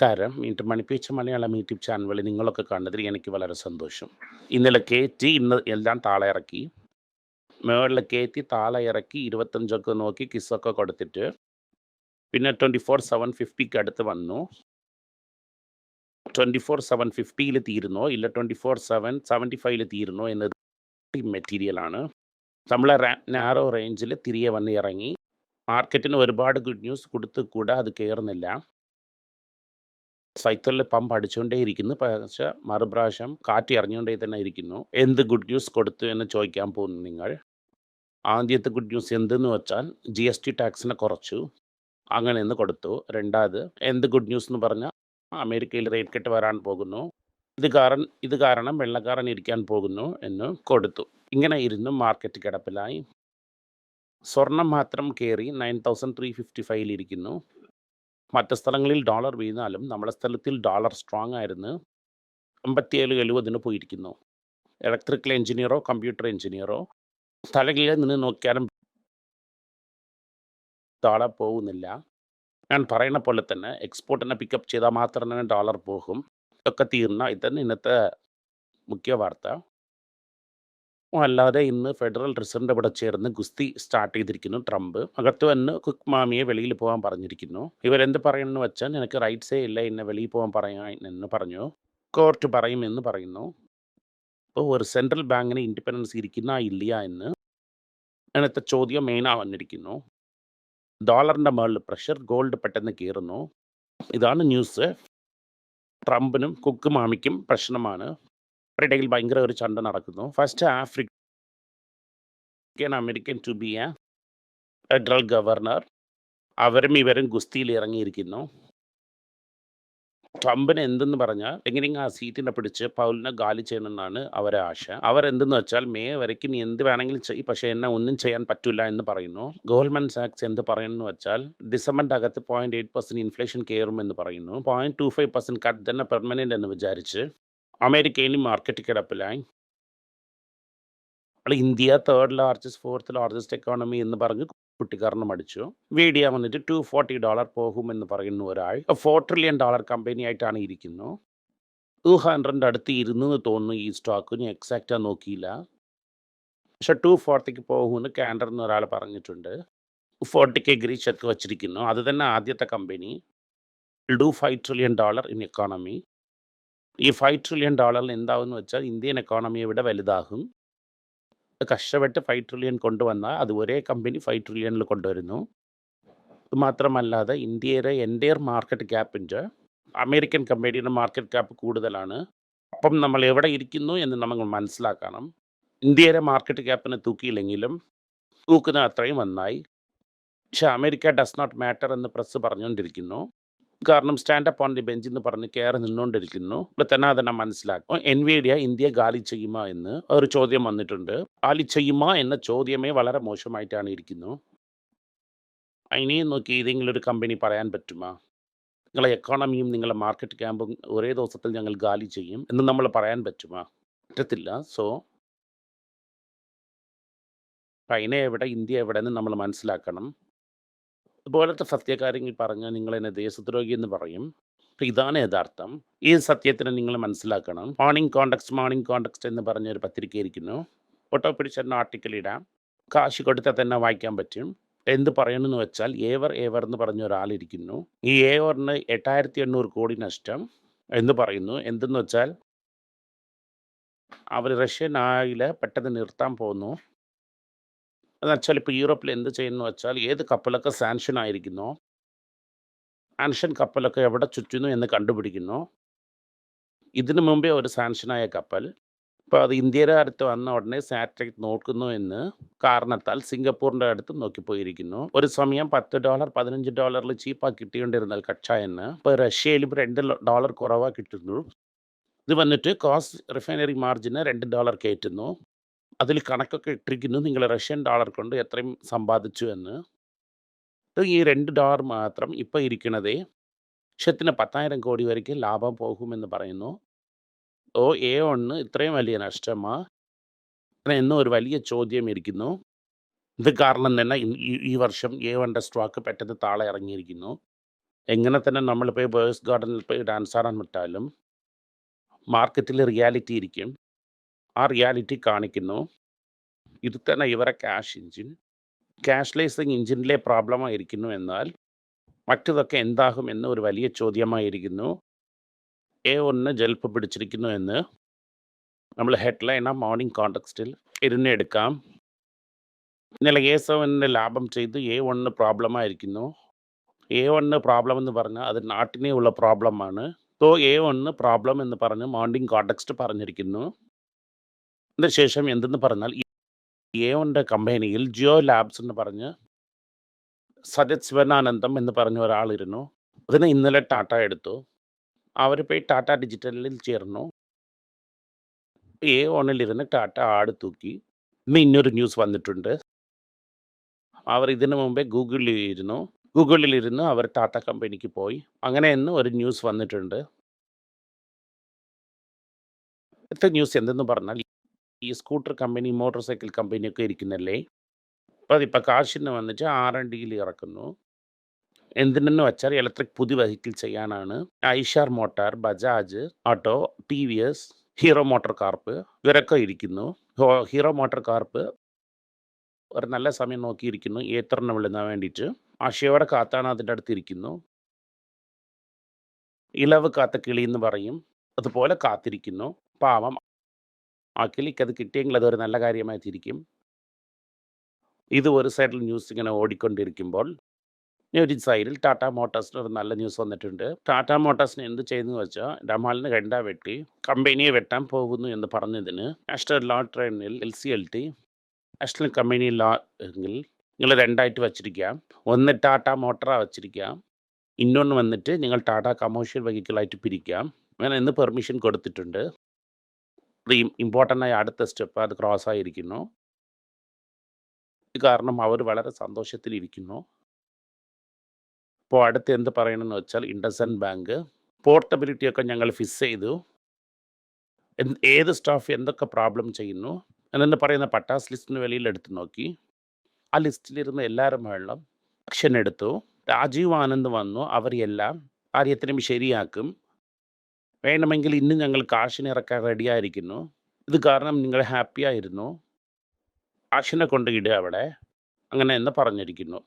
നമസ്കാരം. വീണ്ടും മണിപ്പീച്ച Malayalam YouTube channel വഴി നിങ്ങളൊക്കെ കണ്ടതിൽ എനിക്ക് വളരെ സന്തോഷം. ഇന്നലെ കയറ്റി ഇന്ന് എല്ലാം താളെ ഇറക്കി. മുകളിൽ കയറ്റി താളെ ഇറക്കി ഇരുപത്തഞ്ചൊക്കെ നോക്കി കിസ്സൊക്കെ കൊടുത്തിട്ട് പിന്നെ ട്വന്റി ഫോർ സെവൻ ഫിഫ്റ്റിക്ക് അടുത്ത് വന്നു. ട്വന്റി ഫോർ സെവൻ ഫിഫ്റ്റിയിൽ തീരുന്നോ. ഇല്ല ട്വന്റി ഫോർ സെവൻ സെവന്റി ഫൈവിൽ തീരുന്നോ എന്നത് മെറ്റീരിയലാണ് നമ്മളെ നാരോ റേഞ്ചിൽ തിരികെ വന്ന് ഇറങ്ങി. മാർക്കറ്റിന് ഒരുപാട് ഗുഡ് ന്യൂസ് കൊടുത്തു കൂടെ അത് കയറുന്നില്ല സൈക്കിളിൽ പമ്പ് അടിച്ചുകൊണ്ടേ ഇരിക്കുന്നു പക്ഷെ മറുപ്രാവശ്യം കാറ്റ് ഇറങ്ങിക്കൊണ്ടേ തന്നെ ഇരിക്കുന്നു. എന്ത് ഗുഡ് ന്യൂസ് കൊടുത്തു എന്ന് ചോദിക്കാൻ പോകുന്നു നിങ്ങൾ? ആദ്യത്തെ ഗുഡ് ന്യൂസ് എന്തെന്ന് വെച്ചാൽ ജി എസ് ടി ടാക്സിനെ കുറച്ചു. അങ്ങനെ എന്ന് കൊടുത്തു. രണ്ടാമത് എന്ത് ഗുഡ് ന്യൂസ് എന്ന് പറഞ്ഞാൽ അമേരിക്കയിൽ റേറ്റ് കെട്ട് വരാൻ പോകുന്നു. ഇത് കാരണം ഇത് കാരണം വെള്ളക്കാരൻ ഇരിക്കാൻ പോകുന്നു എന്ന് കൊടുത്തു. ഇങ്ങനെ ഇരുന്നു മാർക്കറ്റ് കിടപ്പിലായി. സ്വർണം മാത്രം കയറി നയൻ തൗസൻഡ് ത്രീ ഫിഫ്റ്റി ഫൈവിൽ ഇരിക്കുന്നു. മറ്റ് സ്ഥലങ്ങളിൽ ഡോളർ വീണാലും നമ്മുടെ സ്ഥലത്തിൽ ഡോളർ സ്ട്രോങ് ആയിരുന്നു അമ്പത്തിയേഴ് എഴുപതിന് പോയിരിക്കുന്നു. ഇലക്ട്രിക്കൽ എഞ്ചിനീയറോ കമ്പ്യൂട്ടർ എഞ്ചിനീയറോ സ്ഥലങ്ങളിൽ നിന്ന് നോക്കിയാലും ഡോളർ പോകുന്നില്ല ഞാൻ പറയുന്ന പോലെ തന്നെ എക്സ്പോർട്ടിനെ പിക്കപ്പ് ചെയ്താൽ മാത്രമേ ഡോളർ പോകും. ഒക്കെ തീർന്ന ഇതന്നെ ഇന്നത്തെ മുഖ്യ വാർത്ത. അല്ലാതെ ഇന്ന് ഫെഡറൽ റിസർവിന്റെ അവിടെ ചേർന്ന് ഗുസ്തി സ്റ്റാർട്ട് ചെയ്തിരിക്കുന്നു ട്രംപ്. അകത്ത് വന്ന് കുക്ക് മാമിയെ വെളിയിൽ പോകാൻ പറഞ്ഞിരിക്കുന്നു. ഇവരെന്ത് പറയണമെന്ന് വെച്ചാൽ നിനക്ക് റൈറ്റ്സേ ഇല്ല എന്നെ വെളിയിൽ പോകാൻ പറയാൻ എന്ന് പറഞ്ഞു. കോർട്ട് പറയുമെന്ന് പറയുന്നു. അപ്പോൾ ഒരു സെൻട്രൽ ബാങ്കിന് ഇൻഡിപെൻഡൻസ് ഇരിക്കുന്ന ഇല്ല എന്ന് അങ്ങനത്തെ ചോദ്യം മെയിനാ വന്നിരിക്കുന്നു. ഡോളറിന്റെ മുകളിൽ പ്രഷർ ഗോൾഡ് പെട്ടെന്ന് കയറുന്നു ഇതാണ് ന്യൂസ് ട്രംപിനും കുക്ക് മാമിക്കും പ്രശ്നമാണ്. ഇടയിൽ ഭയങ്കര ഒരു ചണ്ട നടക്കുന്നു. First African American to be a federal governor അവരും ഇവരും ഗുസ്തിയിൽ ഇറങ്ങിയിരിക്കുന്നു. ട്രംപിന് എന്തെന്ന് പറഞ്ഞാൽ എങ്ങനെയെങ്കിലും ആ സീറ്റിനെ പിടിച്ച് പൗലിനെ ഗാലി ചെയ്യണമെന്നാണ് അവരെ ആശ. അവരെന്തെന്ന് വെച്ചാൽ മേ വരയ്ക്ക് നീ എന്ത് വേണമെങ്കിലും ചെയ്യും. പക്ഷേ എന്നെ ഒന്നും ചെയ്യാൻ പറ്റില്ല എന്ന് പറയുന്നു. ഗവൺമെന്റ് സാക്സ് എന്ത് പറയുന്നു വെച്ചാൽ ഡിസംബറിന്റെ അകത്ത് പോയിന്റ് എയ്റ്റ് പെർസെന്റ് ഇൻഫ്ലേഷൻ കയറുമെന്ന് പറയുന്നു. Point two five percent cut തന്നെ പെർമനന്റ് എന്ന് വിചാരിച്ച് അമേരിക്കയിലും മാർക്കറ്റ് കിടപ്പിലായി. അല്ല India third largest fourth largest economy എന്ന് പറഞ്ഞ് കുട്ടിക്കാരണം അടിച്ചു വീഡിയ വന്നിട്ട് ടു ഫോർട്ടി ഡോളർ പോകുമെന്ന് പറയുന്ന ഒരാൾ ഫോർ ട്രില്യൺ ഡോളർ കമ്പനി ആയിട്ടാണ് ഇരിക്കുന്നു. ടു ഹൺഡ്രഡിന്റെ അടുത്ത് ഇരുന്നു എന്ന് തോന്നുന്നു ഈ സ്റ്റോക്ക് ഞാൻ എക്സാക്റ്റാ നോക്കിയില്ല. പക്ഷെ ടു ഫോർട്ടിക്ക് പോകുമെന്ന് കാൻഡർ എന്ന് ഒരാൾ പറഞ്ഞിട്ടുണ്ട്. ഫോർട്ടിക്ക് കെ ചെക്ക് വച്ചിരിക്കുന്നു. അത് തന്നെ ആദ്യത്തെ company to five trillion dollar in economy ഈ ഫൈവ് ട്രില്യൺ ഡോളറിൽ എന്താകുമെന്ന് വെച്ചാൽ ഇന്ത്യൻ എക്കോണമി ഇവിടെ വലുതാകും. കഷ്ടപ്പെട്ട് ഫൈവ് ട്രില്യൺ കൊണ്ടുവന്നാൽ അത് ഒരേ കമ്പനി ഫൈവ് ട്രില്യണിൽ കൊണ്ടുവരുന്നു. മാത്രമല്ലാതെ ഇന്ത്യയുടെ എന്റെയർ മാർക്കറ്റ് ക്യാപ്പിന്റെ അമേരിക്കൻ കമ്പനിയുടെ മാർക്കറ്റ് ക്യാപ്പ് കൂടുതലാണ്. അപ്പം നമ്മൾ എവിടെ ഇരിക്കുന്നു എന്ന് നമ്മൾ മനസ്സിലാക്കണം. ഇന്ത്യയുടെ മാർക്കറ്റ് ക്യാപ്പിനെ തൂക്കിയില്ലെങ്കിലും തൂക്കുന്ന അത്രയും നന്നായി. പക്ഷെ അമേരിക്ക ഡസ് നോട്ട് മാറ്റർ എന്ന് പ്രസ് പറഞ്ഞുകൊണ്ടിരിക്കുന്നു. കാരണം stand up on the bench എന്ന് പറഞ്ഞ് കയറി നിന്നുകൊണ്ടിരിക്കുന്നു തന്നെ മനസ്സിലാക്കും. എൻവിഡിയ ഇന്ത്യ ഗാലി ചെയ്യുമ എന്ന് ഒരു ചോദ്യം വന്നിട്ടുണ്ട്. ഗാലി ചെയ്യുമ എന്ന ചോദ്യമേ വളരെ മോശമായിട്ടാണ് ഇരിക്കുന്നു. ഇനിയും നോക്കി ഏതെങ്കിലും ഒരു കമ്പനി പറയാൻ പറ്റുമോ? നിങ്ങളെ എക്കോണമിയും നിങ്ങളെ മാർക്കറ്റ് ക്യാമ്പും ഒരേ ദിവസത്തിൽ ഞങ്ങൾ ഗാലി ചെയ്യും എന്ന് നമ്മൾ പറയാൻ പറ്റുമോ? പറ്റത്തില്ല. സോ ചൈന എവിടെ ഇന്ത്യ എവിടെ എന്ന് നമ്മൾ മനസ്സിലാക്കണം. ഇതുപോലത്തെ സത്യകാര്യങ്ങൾ പറഞ്ഞാൽ നിങ്ങൾ എന്നെ ദേശദ്രോഹി എന്ന് പറയും. അപ്പം ഇതാണ് യഥാർത്ഥം. ഈ സത്യത്തിനെ നിങ്ങൾ മനസ്സിലാക്കണം. മോർണിംഗ് കോണ്ടക്സ്റ്റ് മോർണിംഗ് കോണ്ടക്സ്റ്റ് എന്ന് പറഞ്ഞൊരു പത്രിക ഇരിക്കുന്നു. ഫോട്ടോ പിടിച്ചെന്ന ആർട്ടിക്കിൾ ഇടാം. കാശ് കൊടുത്താൽ തന്നെ വായിക്കാൻ പറ്റും. എന്ത് പറയണമെന്ന് വെച്ചാൽ ഏവർ ഏവർ എന്ന് പറഞ്ഞ ഒരാളിരിക്കുന്നു ഈ ഏവറിന് എട്ടായിരത്തി എണ്ണൂറ് കോടി നഷ്ടം എന്ന് പറയുന്നു. എന്തെന്ന് വെച്ചാൽ അവർ റഷ്യൻ ആയിൽ പെട്ടെന്ന് നിർത്താൻ പോകുന്നു. എന്ന് വെച്ചാൽ ഇപ്പോൾ യൂറോപ്പിൽ എന്ത് ചെയ്യുന്നു വെച്ചാൽ ഏത് കപ്പലൊക്കെ സാൻഷൻ ആയിരിക്കുന്നു? സാൻഷൻ കപ്പലൊക്കെ എവിടെ ചുറ്റുന്നു എന്ന് കണ്ടുപിടിക്കുന്നു. ഇതിനു മുമ്പേ ഒരു സാൻഷനായ കപ്പൽ. ഇപ്പോൾ അത് ഇന്ത്യയുടെ അടുത്ത് വന്ന ഉടനെ സാറ്റലൈറ്റ് നോക്കുന്നു എന്ന് കാരണത്താൽ സിംഗപ്പൂരിന്റെ അടുത്ത് നോക്കിപ്പോയിരിക്കുന്നു ഒരു സമയം പത്ത് ഡോളർ പതിനഞ്ച് ഡോളറിൽ ചീപ്പായി കിട്ടിക്കൊണ്ടിരുന്നാൽ കച്ചായെന്ന് ഇപ്പോൾ റഷ്യയിലും രണ്ട് ഡോളർ കുറവാണ് കിട്ടുന്നു. ഇത് വന്നിട്ട് കോസ്റ്റ് റിഫൈനറി മാർജിന് രണ്ട് ഡോളർ കയറ്റുന്നു. അതിൽ കണക്കൊക്കെ ഇട്ടിരിക്കുന്നു. നിങ്ങൾ റഷ്യൻ ഡോളർ കൊണ്ട് എത്രയും സമ്പാദിച്ചു എന്ന്. ഈ രണ്ട് ഡോളർ മാത്രം ഇപ്പോൾ ഇരിക്കണതേ ലക്ഷത്തിന് പത്തായിരം കോടി വരയ്ക്ക് ലാഭം പോകുമെന്ന് പറയുന്നു. ഓ എ ഒന്ന് ഇത്രയും വലിയ നഷ്ടമാ? എന്നും ഒരു വലിയ ചോദ്യം ഇരിക്കുന്നു. ഇത് കാരണം തന്നെ ഈ വർഷം എ വണ്ടെ സ്റ്റോക്ക് പെട്ടെന്ന് താളെ ഇറങ്ങിയിരിക്കുന്നു. എങ്ങനെ തന്നെ നമ്മൾ ബോയ്സ് ഗാർഡനിൽ പോയി ഡാൻസ് ആടാൻ വിട്ടാലും മാർക്കറ്റിൽ റിയാലിറ്റി ഇരിക്കും. ആ റിയാലിറ്റി കാണിക്കുന്നു. ഇത് തന്നെ ഇവരെ ക്യാഷ് എഞ്ചിൻ. ക്യാഷ്ലെസിങ് എഞ്ചിനിലെ പ്രോബ്ലമായിരിക്കുന്നു എന്നാൽ മറ്റതൊക്കെ എന്താകും എന്ന് ഒരു വലിയ ചോദ്യമായിരിക്കുന്നു. എ ഒന്ന് ജൽപ്പ് പിടിച്ചിരിക്കുന്നു എന്ന്. നമ്മൾ ഹെഡ്ലൈൻ ആ മോർണിംഗ് കോണ്ടക്സ്റ്റിൽ ഇരുന്നെടുക്കാം ഇന്നലെ എ സെവനിന്റെ ലാഭം ചെയ്ത് എ പ്രോബ്ലം പ്രോബ്ലമായിരിക്കുന്നു. എ ഒന്ന് പ്രോബ്ലം എന്ന് പറഞ്ഞാൽ അത് നാട്ടിനെ ഉള്ള പ്രോബ്ലമാണ്. സോ എ ഒന്ന് പ്രോബ്ലം എന്ന് പറഞ്ഞ് മോർണിംഗ് കോണ്ടക്സ്റ്റ് പറഞ്ഞിരിക്കുന്നു. അതിനുശേഷം എന്തെന്ന് പറഞ്ഞാൽ എ കമ്പനിയിൽ ജിയോ ലാബ്സ് എന്ന് പറഞ്ഞ് സജത് ശിവനാനന്ദം എന്ന് പറഞ്ഞ ഒരാളിരുന്നു. അതിനെ ഇന്നലെ ടാറ്റ എടുത്തു. അവർ പോയി ടാറ്റ ഡിജിറ്റലിൽ ചേർന്നു. എ ഓണിലിരുന്ന് ടാറ്റ ആട് തൂക്കി. ഇന്ന് ഇന്നൊരു ന്യൂസ് വന്നിട്ടുണ്ട്. അവർ ഇതിനു മുമ്പേ ഗൂഗിളിൽ ഇരുന്നു ഗൂഗിളിലിരുന്ന് അവർ ടാറ്റ കമ്പനിക്ക് പോയി. അങ്ങനെ എന്ന് ഒരു ന്യൂസ് വന്നിട്ടുണ്ട്. ഇത്തെ ന്യൂസ് എന്തെന്ന് പറഞ്ഞാൽ ഈ സ്കൂട്ടർ കമ്പനി മോട്ടോർ സൈക്കിൾ കമ്പനിയൊക്കെ ഇരിക്കുന്നല്ലേ? അപ്പോൾ അതിപ്പോൾ കാശിന് വന്നിട്ട് ആർ എൻ ഡിയിൽ ഇറക്കുന്നു. എന്തിനെന്ന് വെച്ചാൽ ഇലക്ട്രിക് പുതിയ വെഹിക്കിൾ ചെയ്യാനാണ്. Eicher motor Bajaj auto T V S Hero motor corp ഇവരൊക്കെ ഇരിക്കുന്നു. ഹീറോ മോട്ടോർ കാർപ്പ് ഒരു നല്ല സമയം നോക്കിയിരിക്കുന്നു. ഏത്തറിനെ വിളുന്നാൻ വേണ്ടിയിട്ട്. ആശയോടെ കാത്താണ് അതിന്റെ അടുത്ത് ഇരിക്കുന്നു. ഇളവ് കാത്ത കിളി എന്ന് പറയും. അതുപോലെ കാത്തിരിക്കുന്നു. പാവം ആ കിളിക്ക് അത് കിട്ടിയെങ്കിൽ അതൊരു നല്ല കാര്യമായി തിരിക്കും. ഇത് ഒരു സൈഡിൽ ന്യൂസ് ഇങ്ങനെ ഓടിക്കൊണ്ടിരിക്കുമ്പോൾ ഒരു സൈഡിൽ ടാറ്റ മോട്ടോഴ്സിന് ഒരു നല്ല ന്യൂസ് വന്നിട്ടുണ്ട്. ടാറ്റ മോട്ടോഴ്സിന് എന്ത് ചെയ്യുന്നു വെച്ചാൽ ഡമാലിന് കണ്ട വെട്ടി കമ്പനിയെ വെട്ടാൻ പോകുന്നു എന്ന് പറഞ്ഞതിന് നാഷണൽ ലോ ട്രെയിനിൽ L C L T national company law എങ്കിൽ നിങ്ങൾ രണ്ടായിട്ട് വച്ചിരിക്കാം ഒന്ന് ടാറ്റ മോട്ടറാ വച്ചിരിക്കാം ഇന്നൊന്ന് വന്നിട്ട് നിങ്ങൾ ടാറ്റ കമേഴ്ഷ്യൽ വെഹിക്കിളായിട്ട് പിരിക്കാം അങ്ങനെ ഇന്ന് പെർമിഷൻ കൊടുത്തിട്ടുണ്ട്. ഇമ്പോർട്ടന്റ് ആയ അടുത്ത സ്റ്റെപ്പ് അത് ക്രോസ് ആയിരിക്കുന്നു. കാരണം അവർ വളരെ സന്തോഷത്തിലിരിക്കുന്നു. ഇപ്പോൾ അടുത്ത് എന്ത് പറയണമെന്ന് വെച്ചാൽ ഇൻഡസൻ ബാങ്ക് പോർട്ടബിലിറ്റിയൊക്കെ ഞങ്ങൾ ഫിക്സ് ചെയ്തു. ഏത് സ്റ്റാഫ് എന്തൊക്കെ പ്രോബ്ലം ചെയ്യുന്നു എന്നു പറയുന്ന പട്ടാസ് ലിസ്റ്റിന് വെളിയിൽ എടുത്ത് നോക്കി. ആ ലിസ്റ്റിലിരുന്ന എല്ലാവരും വെള്ളം ആക്ഷൻ എടുത്തു. രാജീവ് ആനന്ദ് വന്നു. അവർ എല്ലാം കാര്യത്തിനും ശരിയാക്കും. വേണമെങ്കിൽ ഇന്ന് ഞങ്ങൾ കാശിന് ഇറക്കാൻ റെഡിയായിരിക്കുന്നു ഇത് കാരണം നിങ്ങൾ ഹാപ്പി ആയിരുന്നു. കാശിനെ കൊണ്ട് ഇടുക അവിടെ. അങ്ങനെ എന്ന് പറഞ്ഞിരിക്കുന്നു.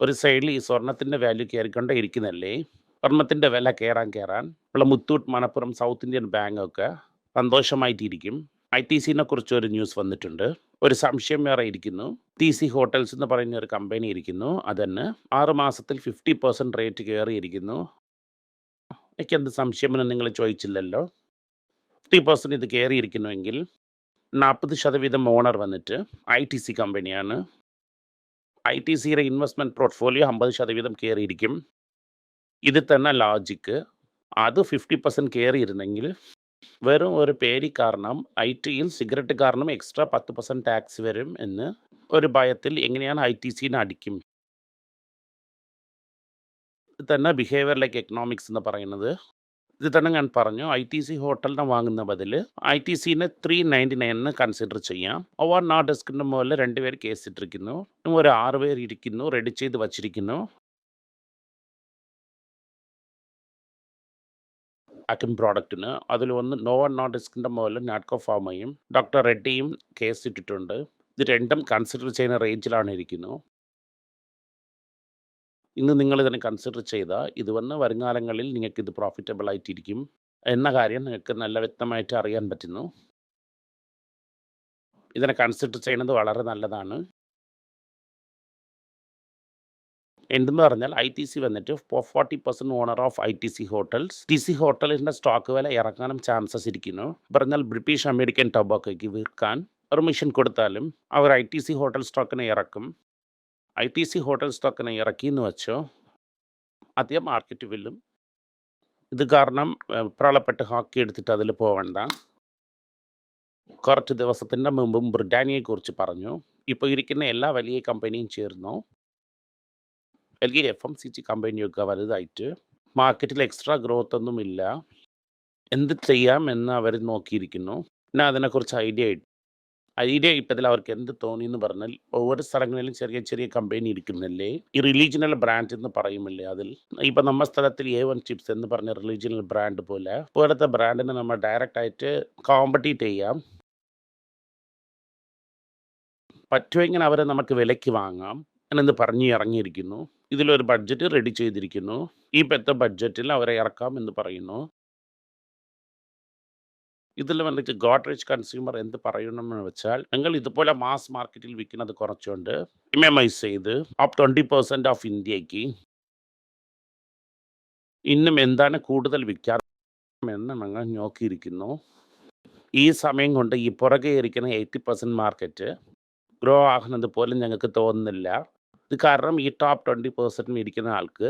ഒരു സൈഡിൽ ഈ സ്വർണത്തിന്റെ വാല്യൂ കയറിക്കൊണ്ടേ ഇരിക്കുന്നല്ലേ? സ്വർണത്തിന്റെ വില കയറാൻ കയറാൻ ഉള്ള Muthoot Manappuram south Indian bank ഒക്കെ സന്തോഷമായിട്ടിരിക്കും. ഐ ടി സിനെ കുറിച്ച് ഒരു ന്യൂസ് വന്നിട്ടുണ്ട്. ഒരു സംശയം വേറെ ഇരിക്കുന്നു. ടി സി ഹോട്ടൽസ് എന്ന് പറയുന്ന ഒരു കമ്പനി ഇരിക്കുന്നു. അതന്നെ ആറ് മാസത്തിൽ ഫിഫ്റ്റി പെർസെന്റ് റേറ്റ് കയറിയിരിക്കുന്നു എനിക്കെന്ത് സംശയമെന്ന് നിങ്ങൾ ചോദിച്ചില്ലല്ലോ? ഫിഫ്റ്റി പെർസെന്റ് ഇത് കയറിയിരിക്കുന്നുവെങ്കിൽ നാൽപ്പത് ശതവീതം ഓണർ വന്നിട്ട് ഐ ടി സി കമ്പനിയാണ്. ഐ ടി സിയുടെ ഇൻവെസ്റ്റ്മെന്റ് പോർട്ട്ഫോളിയോ അമ്പത് ശതവീതം കയറിയിരിക്കും. ഇത് തന്നെ ലോജിക്ക് അത് ഫിഫ്റ്റി പെർസെന്റ് കയറിയിരുന്നെങ്കിൽ വെറും ഒരു പേരി കാരണം ഐ ടിയിൽ സിഗരറ്റ് കാരണം എക്സ്ട്രാ പത്ത് പെർസെന്റ് ടാക്സ് വരും എന്ന് ഒരു ഭയത്തിൽ എങ്ങനെയാണ് ഐ ടി സിനെ അടിക്കും? തന്നെ ബിഹേവിയർ ലൈക്ക് എക്കണോമിക്സ് എന്ന് പറയുന്നത്. ഇത് തന്നെ ഞാൻ പറഞ്ഞു. ഐ ടി സി ഹോട്ടലിനെ വാങ്ങുന്ന ബതിൽ ഐ ടി സിനെ ത്രീ നയന്റി നയനിന് കൺസിഡർ ചെയ്യാം. ഓവർ നാ ഡെസ്കിന്റെ മുകളിൽ രണ്ടുപേർ കേസ് ഇട്ടിരിക്കുന്നു. ഇനി ഒരു ആറ് പേർ ഇരിക്കുന്നു. റെഡി ചെയ്ത് വച്ചിരിക്കുന്നു. അക്കിൻ പ്രോഡക്റ്റിന് അതിൽ ഒന്ന് നോ വൺ മുകളിൽ നാട്കോ ഫാമയും ഡോക്ടർ റെഡ്ഡിയും കേസ് ഇട്ടിട്ടുണ്ട്. ഇത് രണ്ടും കൺസിഡർ ചെയ്യുന്ന റേഞ്ചിലാണ് ഇരിക്കുന്നു. ഇന്ന് നിങ്ങൾ ഇതിനെ കൺസിഡർ ചെയ്താൽ ഇത് വന്ന് വരുംകാലങ്ങളിൽ നിങ്ങൾക്ക് ഇത് പ്രോഫിറ്റബിൾ ആയിട്ടിരിക്കും എന്ന കാര്യം നിങ്ങൾക്ക് നല്ല വ്യക്തമായിട്ട് അറിയാൻ പറ്റുന്നു. ഇതിനെ കൺസിഡർ ചെയ്യുന്നത് വളരെ നല്ലതാണ്. എന്തെന്ന് പറഞ്ഞാൽ ഐ ടി സി വന്നിട്ട് forty percent owner of I T C hotels T C ഹോട്ടലിന്റെ സ്റ്റോക്ക് വില ഇറക്കാനും ചാൻസസ് ഇരിക്കുന്നു. പറഞ്ഞാൽ ബ്രിട്ടീഷ് അമേരിക്കൻ ടൊബാക്കോയ്ക്ക് വിൽക്കാൻ പെർമിഷൻ കൊടുത്താലും അവർ ഐ ടി സി ഹോട്ടൽ സ്റ്റോക്കിനെ ഇറക്കും. ഐ ടി സി ഹോട്ടൽ സ്റ്റോക്കിനെ ഇറക്കി എന്ന് വെച്ചോ അധികം മാർക്കറ്റ് വില്ലും. ഇത് കാരണം പ്രളപ്പെട്ട് ഹോക്കി എടുത്തിട്ട് അതിൽ പോവണ്ട. കുറച്ച് ദിവസത്തിന്റെ മുമ്പും ബ്രിട്ടാനിയെക്കുറിച്ച് പറഞ്ഞു. ഇപ്പോൾ ഇരിക്കുന്ന എല്ലാ വലിയ കമ്പനിയും ചേർന്നു. വലിയ എഫ് എം സി ജി കമ്പനിയൊക്കെ വലുതായിട്ട്. മാർക്കറ്റിൽ എക്സ്ട്രാ ഗ്രോത്ത് ഒന്നുമില്ല എന്ത് ചെയ്യാം എന്ന് അവർ നോക്കിയിരിക്കുന്നു. പിന്നെ അതിനെക്കുറിച്ച് ഐഡിയ ഐഡിയ ഇപ്പത്തിൽ അവർക്ക് എന്ത് തോന്നി എന്ന് പറഞ്ഞാൽ ഓരോ സ്ഥലങ്ങളിലും ചെറിയ ചെറിയ കമ്പനി ഇരിക്കുന്നില്ലേ ഈ റിലീജിയണൽ ബ്രാൻഡ് എന്ന് പറയുമല്ലേ അതിൽ? ഇപ്പൊ നമ്മുടെ സ്ഥലത്തിൽ എ വൺ ചിപ്സ് എന്ന് പറഞ്ഞ റിലീജിയണൽ ബ്രാൻഡ് പോലെ പോലത്തെ ബ്രാൻഡിനെ നമ്മൾ ഡയറക്റ്റ് ആയിട്ട് കോമ്പറ്റീറ്റ് ചെയ്യാം. പറ്റുമെങ്കിൽ അവരെ നമുക്ക് വിലയ്ക്ക് വാങ്ങാം എന്നെന്ന് പറഞ്ഞ് ഇറങ്ങിയിരിക്കുന്നു. ഇതിലൊരു ബഡ്ജറ്റ് റെഡി ചെയ്തിരിക്കുന്നു. ഈ പെത്ത ബഡ്ജറ്റിൽ അവരെ ഇറക്കാം എന്ന് പറയുന്നു. ഇതിൽ വന്നിട്ട് ഗോഡ്രേജ് കൺസ്യൂമർ എന്ത് പറയണമെന്ന് വെച്ചാൽ നിങ്ങൾ ഇതുപോലെ മാസ് മാർക്കറ്റിൽ വിൽക്കുന്നത് കുറച്ചുകൊണ്ട് ഇമൈസ് ചെയ്ത് ആ ട്വന്റി പെർസെന്റ് ഓഫ് ഇന്ത്യയ്ക്ക് ഇന്നും എന്താണ് കൂടുതൽ വിൽക്കാമെന്ന് ഞങ്ങൾ നോക്കിയിരിക്കുന്നു. ഈ സമയം കൊണ്ട് ഈ പുറകെ ഇരിക്കുന്ന എയ്റ്റി പെർസെന്റ് മാർക്കറ്റ് ഗ്രോ ആകുന്നത് പോലും ഞങ്ങൾക്ക് തോന്നുന്നില്ല. ഇത് കാരണം ഈ ടോപ്പ് ട്വന്റി പെർസെന്റ് ഇരിക്കുന്ന ആൾക്ക്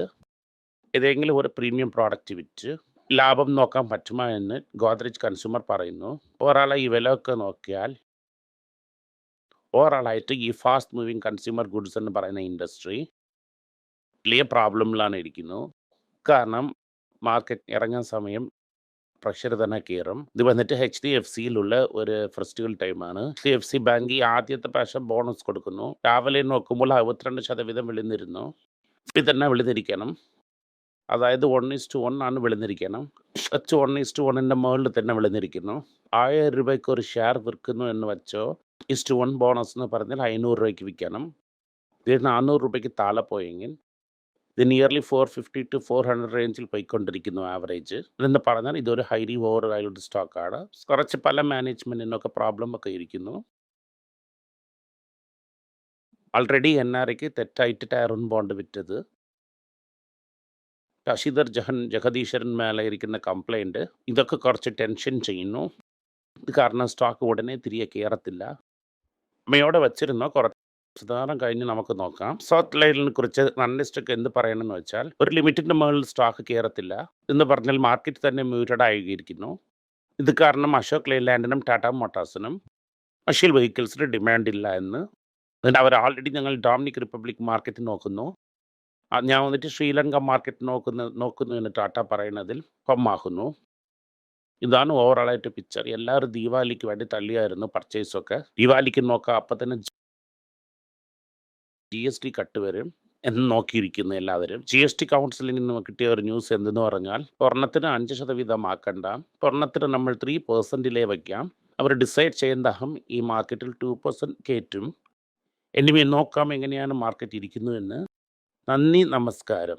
ഏതെങ്കിലും ഒരു പ്രീമിയം പ്രോഡക്റ്റ് വിറ്റ് ലാഭം നോക്കാൻ പറ്റുമോ എന്ന് ഗോദ്രേജ് കൺസ്യൂമർ പറയുന്നു. ഒരാളെ ഈ വിലയൊക്കെ നോക്കിയാൽ ഓവറാളായിട്ട് ഈ ഫാസ്റ്റ് മൂവിങ് കൺസ്യൂമർ ഗുഡ്സ് എന്ന് പറയുന്ന ഇൻഡസ്ട്രി വലിയ പ്രോബ്ലമിലാണ് ഇരിക്കുന്നു. കാരണം മാർക്കറ്റ് ഇറങ്ങാൻ സമയം പ്രഷർ തന്നെ കയറും. ഇത് വന്നിട്ട് എച്ച് ഡി എഫ് സിയിലുള്ള ഒരു ഫെസ്റ്റിവൽ ടൈമാണ് H D F C bank ഈ ആദ്യത്തെ പ്രാവശ്യം ബോണസ് കൊടുക്കുന്നു. രാവിലെ നോക്കുമ്പോൾ അറുപത്തിരണ്ട് ശതവീതം വിളിന്നിരുന്നു. ഇപ്പം തന്നെ വിളിന്നിരിക്കണം അതായത് വൺ ഈസ്റ്റ് വൺ ആണ് വിളഞ്ഞിരിക്കണം എച്ച് വൺ ഈസ്റ്റ് വണ്ണിന്റെ മുകളിൽ തന്നെ വിളഞ്ഞിരിക്കുന്നു ആയിരം രൂപയ്ക്ക് ഒരു ഷെയർ വിൽക്കുന്നു എന്ന് വെച്ചോ ഈസ്റ്റ് വൺ ബോണസ് എന്ന് പറഞ്ഞാൽ അഞ്ഞൂറ് രൂപയ്ക്ക് വിൽക്കണം. ഇത് നാനൂറ് രൂപയ്ക്ക് താഴെ പോയെങ്കിൽ ഇത് nearly four fifty to four hundred റേഞ്ചിൽ പോയിക്കൊണ്ടിരിക്കുന്നു ആവറേജ് എന്ന് പറഞ്ഞാൽ ഇതൊരു ഹൈലി ഓവർ ആയുള്ള സ്റ്റോക്കാണ് കുറച്ച് പല മാനേജ്മെന്റിനൊക്കെ പ്രോബ്ലം ഒക്കെ ഇരിക്കുന്നു. ഓൾറെഡി എൻ ആർ ഐക്ക് തെറ്റായിട്ട് ടയറും ബോണ്ട് വിറ്റത്. ശശിധർ ജഹൻ ജഗദീശ്വരൻ മേലെ ഇരിക്കുന്ന കംപ്ലൈന്റ് ഇതൊക്കെ കുറച്ച് ടെൻഷൻ ചെയ്യുന്നു. ഇത് കാരണം സ്റ്റോക്ക് ഉടനെ തിരികെ കയറത്തില്ല അമ്മയോടെ വച്ചിരുന്നോ? കുറച്ച് സുധാരണം കഴിഞ്ഞ് നമുക്ക് നോക്കാം. സൗത്ത് ലൈനിനെ കുറിച്ച് അനലിസ്റ്റൊക്കെ എന്ത് പറയണമെന്ന് വെച്ചാൽ ഒരു ലിമിറ്റിന്റെ മുകളിൽ സ്റ്റോക്ക് കയറത്തില്ല എന്ന് പറഞ്ഞാൽ മാർക്കറ്റ് തന്നെ മ്യൂറ്റഡ് ആയിരിക്കുന്നു ഇത് കാരണം അശോക് ലൈലാൻഡിനും ടാറ്റ മോട്ടോഴ്സിനും മഷീൽ വെഹിക്കിൾസിന് ഡിമാൻഡ് ഇല്ല എന്ന്. എന്നിട്ട് അവർ ആൾറെഡി ഞങ്ങൾ ഡോമിനിക് റിപ്പബ്ലിക് മാർക്കറ്റ് നോക്കുന്നു. ഞാൻ വന്നിട്ട് ശ്രീലങ്ക മാർക്കറ്റ് നോക്കുന്ന നോക്കുന്നു എന്ന് ടാറ്റ പറയുന്നതിൽ കൊമ്മാകുന്നു ഇതാണ് ഓവറോളായിട്ട് പിക്ചർ എല്ലാവരും ദീപാവലിക്ക് വേണ്ടി തള്ളിയായിരുന്നു പർച്ചേസൊക്കെ ദീപാവലിക്ക് നോക്കാം. അപ്പം തന്നെ ജി എസ് ടി കട്ട് വരും എന്ന് നോക്കിയിരിക്കുന്നു എല്ലാവരും. ജി എസ് ടി കൗൺസിലിൽ നിന്ന് കിട്ടിയ ഒരു ന്യൂസ് എന്തെന്ന് പറഞ്ഞാൽ സ്വർണത്തിന് അഞ്ച് ശതവീതമാക്കണ്ട സ്വർണത്തിന് നമ്മൾ ത്രീ പേഴ്സന്റിലേ വയ്ക്കാം അവർ ഡിസൈഡ് ചെയ്യുന്നതാകും ഈ മാർക്കറ്റിൽ ടു പെർസെന്റ് കയറ്റും. എനിവേ നോക്കാം എങ്ങനെയാണ് മാർക്കറ്റ് ഇരിക്കുന്നു എന്ന്. നന്ദി നമസ്കാരം.